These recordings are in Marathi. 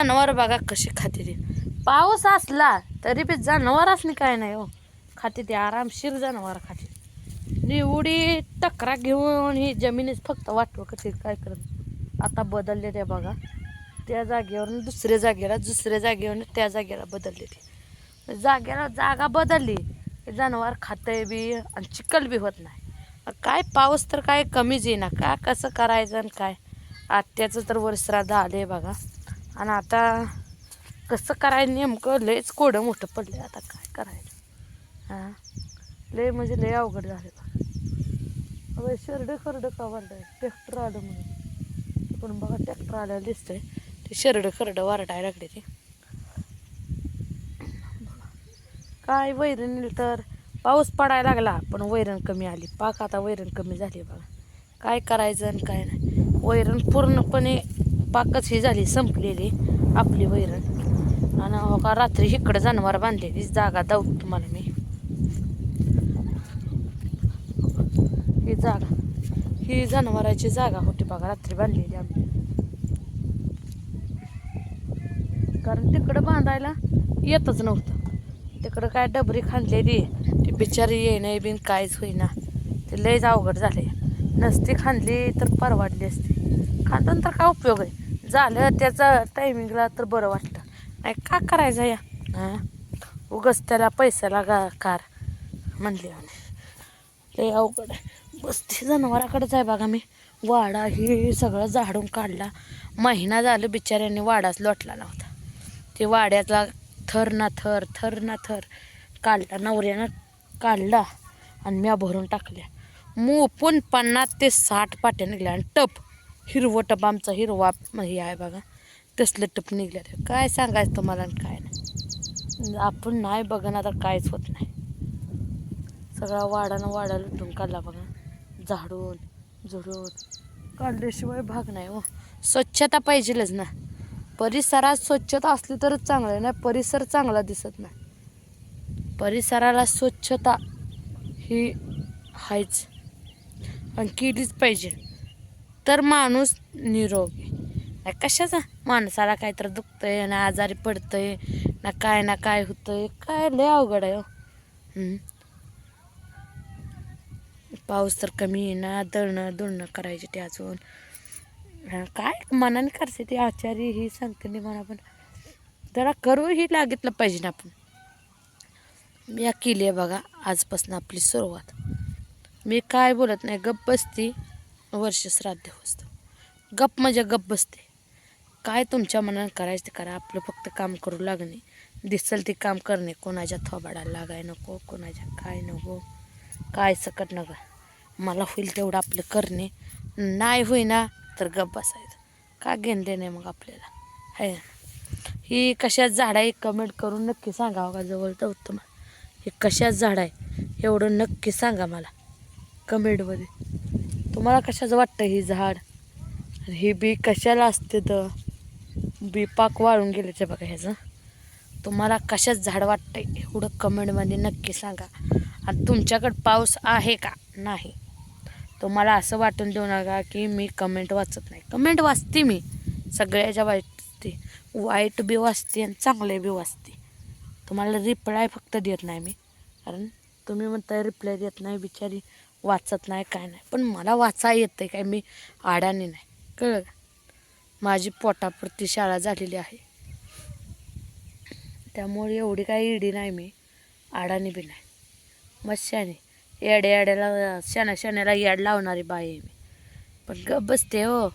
जनावर बघा कशी खाते ते. पाऊस असला तरी बी जनावर असली काय नाही हो. खाते ते आरामशीर जनावर खाते निवडी टकरा घेऊन ही जमिनीच फक्त वाटव कसे काय करत. आता बदलले ते बघा. त्या जागेवरून दुसऱ्या जागेला दुसऱ्या जागेवरून त्या जागेला बदलले ते. जागेला जागा बदलली जनावर खातंय बी आणि चिकल बी होत नाही. काय पाऊस तर काय कमीच येईना. का कसं करायचं आणि काय? आत्याचं तर वर्षराध आले बघा. आणि आता कसं करायला नेमकं? लयच कोडं मोठं पडलं आता काय करायचं? हां? लय म्हणजे लय अवघड झालं बघा. अगं शेरडं खरडं का वारडाय ट्रॅक्टर आलं म्हणून. पण बघा ट्रॅक्टर आल्याला दिसतंय. ते शेरडं खरडं वारडाय लागले ते. काय वैरण तर? पाऊस पडायला लागला पण वैरण कमी आली. पाक आता वैरण कमी झाली बघा. काय करायचं आणि काय नाही. वैरण पूर्णपणे पाकच ही झाली संपलेली आपली वैरण. आणि हो का रात्री इकडं जनावर बांधलेली जागा दाऊ तुम्हाला मी. ही जागा ही जनावराची जागा होती बघा रात्री बांधलेली आम्ही. कारण तिकडं बांधायला येतच नव्हतं. तिकडं काय डबरी खांदलेली ती बिचारी ये नाही बिन काहीच होईना. ते लयच अवघड झाले. नसती खांदली तर परवाडली असती. खांदून तर काय उपयोग आहे? झालं त्याचं टायमिंगला तर बरं वाटतं. नाही का करायचं या? हां? उगच त्याला पैशाला गा कार म्हणली म्हणे. ते अवघड आहे. बस्ती जनावराकडेच आहे बघा मी. वाडा ही सगळं झाडून काढला. महिना झालं बिचाऱ्याने वाडाच लोटला नव्हता. ते वाड्यातला थर ना थर थर ना थर काढला नवऱ्यानं काढला आणि म्या भरून टाकल्या. मोपून पन्नास ते साठ पाट्या निघल्या आणि टप हिरवं टप आमचा हिरवा हे आहे बघा. तसलं टप निघल्या काय सांगायचं तुम्हाला आणि काय नाही. आपण नाही बघा ना तर काहीच होत नाही. सगळा वाडानं वाडा लुटून काढला बघा. झाडून झुडून. काढल्याशिवाय भाग नाही हो. स्वच्छता पाहिजेलच ना. परिसरात स्वच्छता असली तरच चांगलं आहे ना. परिसर चांगला दिसत नाही. परिसराला स्वच्छता ही आहेच आणि केलीच पाहिजे. तर माणूस निरोगी. नाही कशाचा? माणसाला काहीतरी दुखतंय ना आजारी पडतंय ना काय ना काय होतंय. काय लय अवघड आहे हो. पाऊस तर कमी आहे ना दळणं दुळणं करायचे ते अजून. काय मनाने करते ते आचारी ही सांगते नाही म्हणा पण. जरा करू ही लागितलं पाहिजे ना आपण. मी या केली आहे बघा आजपासून आपली सुरुवात. मी काय बोलत नाही गप्प बसती. वर्ष श्राद्ध असतं गप्प म्हणजे गप्प बसते. काय तुमच्या मनानं करायचं ते करा. आपलं फक्त काम करू लागणे. दिसल ते काम करणे. कोणाच्या थोबाडाला लागाय नको कोणाच्या काय नको काय सकट नका. मला होईल तेवढं आपलं करणे. नाही होईना तर गप्प बसायचं. का घेणले नाही मग आपल्याला? आहे ही कशा झाड आहे कमेंट करून नक्की सांगा हो का? जवळ तर उत्तम हे कशात झाड आहे? एवढं नक्की सांगा मला. कमेंटमध्ये तुम्हाला कशाचं वाटतं ही झाड? आणि ही बी कशाला असते तर? बी पाक वाळून गेल्याचं बघा ह्याचं. तुम्हाला कशाच झाड वाटतंय एवढं कमेंटमध्ये नक्की सांगा. आणि तुमच्याकडं पाऊस आहे का? नाही. तुम्हाला असं वाटून देऊ नका की मी कमेंट वाचत नाही. कमेंट वाचते मी. सगळ्याच्या वाईट वाचते वाईट बी वाचते आणि चांगले बी वाचते. तुम्हाला रिप्लाय फक्त देत नाही मी. कारण तुम्ही म्हणताय रिप्लाय देत नाही बिचारी. वाचत नाही काय नाही. पण मला वाचा येतं काय मी आडाने नाही. कळलं माझी पोटापुरती शाळा झालेली आहे. त्यामुळे एवढी काही इडी नाही मी. आडाने बी नाही. मग शाने येड्या येड्याला शाण्या शाण्याला याड लावणारी बाई आहे मी. पण ग बसते हो.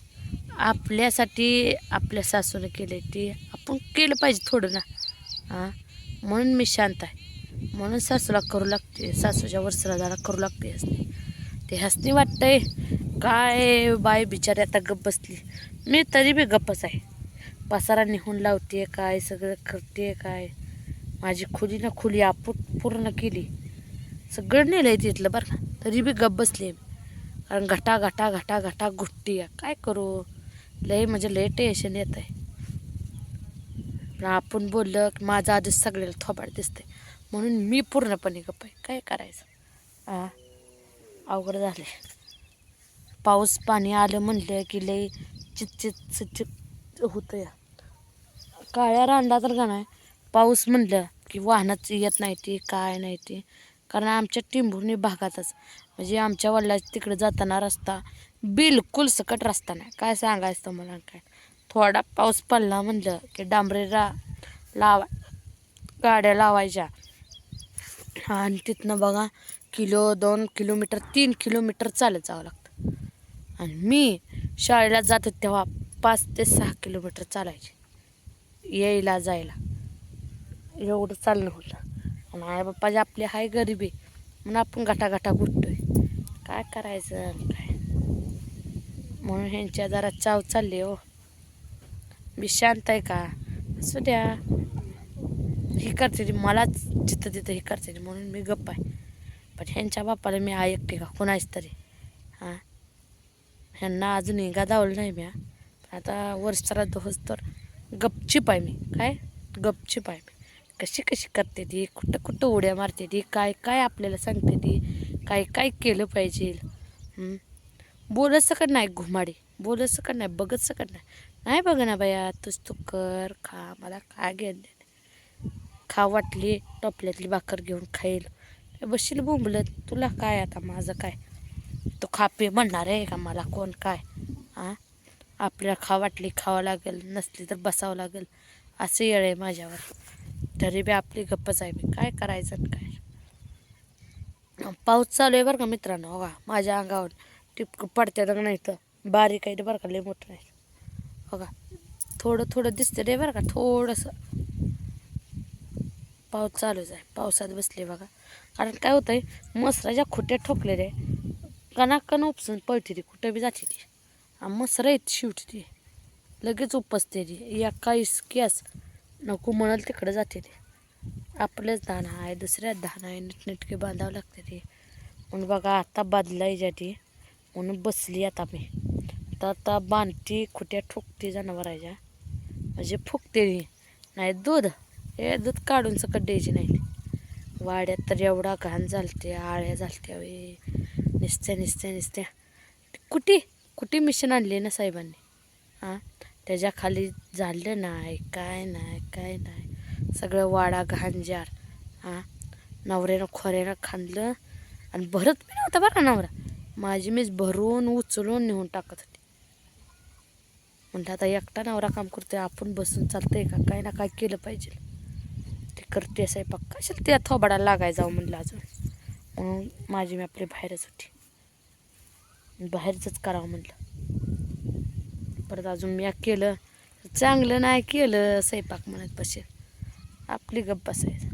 आपल्यासाठी आपल्या सासूने केले ती आपण केलं पाहिजे थोडं ना. हां? म्हणून मी शांत आहे. म्हणून सासूला करू लागते. सासूच्या वरसरादाला करू लागते हसणे ते हसणे वाटतंय काय बाय बिचारी आता गप्प बसली. मी तरी बी गप्पच आहे. पसारा निघून लावते काय सगळं करते काय. माझी खुली ना खुली आपूट पूर्ण केली. सगळं नेलं आहे तिथलं बरं का. तरी बी गप्प बसले कारण घटा घटा घटा घटा गुट्टी आहे काय करू? लय म्हणजे लय टेन्शन येत आहे पण आपण बोललं की माझं आधीच सगळ्याला थोबाड दिसते म्हणून मी पूर्णपणे गप्प आहे. काय करायचं? आ अवघड झाले पाऊस पाणी आलं म्हणलं की लय चित चित होतं या काळ्या रांडा तर का नाही पाऊस म्हणलं की वाहनच येत नाही ती काय नाही ती. कारण आमच्या टिंभुर्णी भागातच म्हणजे आमच्या वडिलाच्या तिकडे जाताना रस्ता बिलकुल सकट रस्ता नाही. काय सांगायचं तुम्हाला काय? थोडा पाऊस पडला म्हणलं की डांबरे रा लावा गाड्या लावायच्या. आणि तिथनं बघा किलो दोन किलोमीटर तीन किलोमीटर चालत जावं लागतं. आणि मी शाळेला जात तेव्हा पाच ते सहा किलोमीटर चालायचे. यायला जायला. एवढं चालणं होतं. आणि आई बाप्पाची आपली हाय गरिबी म्हणून आपण घाटाघाटा गुटतोय काय करायचं काय? म्हणून ह्यांच्या जरा चाव चालली हो. मी शांत आहे का? असू द्या. ही करते ती मलाच जिथं तिथं हे करते म्हणून मी गप्प आहे. पण ह्यांच्या बापाला मी ऐकते का? कोणाच तरी. हां? ह्यांना अजूनही गादावलं नाही मी हा. पण आता वर्षाला दोस तर गपचिप आहे मी. काय? गपचीप आहे मी. कशी कशी करते ती? कुठं कुठं उड्या मारते ती? काय काय आपल्याला सांगते ती? काय काय केलं पाहिजे? बोलत सकट नाही घुमाडी. बोलत सकट नाही बघत सकट नाही. नाही बघ ना बाया तूच तू कर खा. मला काय घ्यायला खा वाटली टोपल्यातली भाकर घेऊन खाईल. बशील बोंबलत तुला काय आता माझं काय? तो खापे म्हणणार आहे का मला? कोण काय? हां आपल्याला खा वाटली खावं लागेल नसली तर बसावं लागेल असं येळ आहे माझ्यावर. तरी बी आपली गप्पच आहे मी काय करायचं काय? पाऊस चालू आहे बरं का मित्रांनो हो का? माझ्या अंगावर. टिपकं पडत्यात का नाही तर. बारीक आहे बरं का लय मोठं नाही हो का? थोडं थोडं दिसतं रे बरं का थोडंसं. पाऊस चालूच आहे. पावसात बसले बघा. कारण काय होतं आहे मसराच्या खुट्या ठोकले रे कणाकण उपसून पळते ती कुठं बी जाते ती. आणि मसरा येत शेवटी ती. लगेच उपसते ती. या काहीस की इस्क्यास नको म्हणाल तिकडं जाते ती. आपलंच धान आहे दुसऱ्याच धान आहे नीटनेटके बांधावं लागते ती. म्हणून बघा आता बदलायच्या ती. म्हणून बसली आता मी. आता आता बांधती खुट्या ठोकते जनावराच्या. म्हणजे फुकते ती. नाही दूध. हे दूध काढून सकट द्यायची नाही. वाड्यात तर एवढा घाण झालते आळ्या झालत्या वे निसत्या निसत्या निसत्या. कुठे कुठे मिशन आणली ना साहेबांनी? हां त्याच्याखाली झालं नाही काय नाही काय नाही. सगळं वाडा घाणजार. हां नवऱ्यानं खोऱ्यानं खांदलं आणि भरत पण नव्हता बरं का नवरा. माझी मीच भरून उचलून नेऊन टाकत होती. म्हणलं आता एकटा नवरा काम करतोय आपण बसून चालतंय का? काय ना काय केलं पाहिजे. करते स्वयंपाक. कशाला त्या थोबाडाला लागाय जाऊ म्हणलं अजून? म्हणून माझी मी आपली बाहेरच होती. बाहेरचंच करावं म्हणलं. परत अजून मी केलं. चांगलं नाही केलं स्वयंपाक म्हणत बसेल. आपली गप्प बसायचं.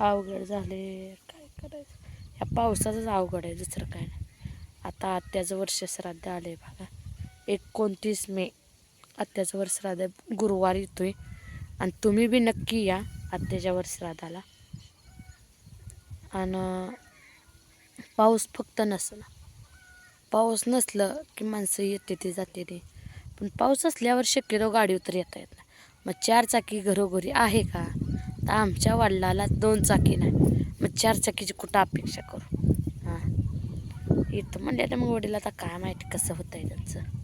अवघड झाले. काय करायचं? ह्या पावसाचंच अवघड आहे दुसरं काय नाही. आता आत्याचं वर्ष श्राद्ध आहे बघा. एकोणतीस मे. आत्याचं वरश्राद्ध गुरुवार येतोय. आणि तुम्ही बी नक्की या आत्याच्या वरश्राद्धाला आणि पाऊस फक्त नसला. पाऊस नसलं की माणसं येते ते जाते ते. पण पाऊस असल्यावर शक्यतो गाडी उतर येता येत नाही. मग चार चाकी घरोघरी आहे का? तर आमच्या वडिलाला दोन चाकी नाही. मग चार चाकीची कुठं अपेक्षा करू? हां. इथं म्हणले तर मग वडील आता काय माहिती कसं होतं आहे त्यांचं.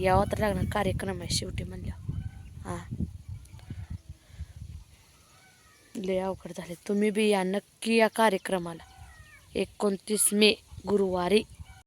यावं तर लागणार कार्यक्रम आहे शेवटी म्हणलं. हां. लय अवघड झाले. तुम्ही बी या नक्की या कार्यक्रमाला. एकोणतीस मे गुरुवारी.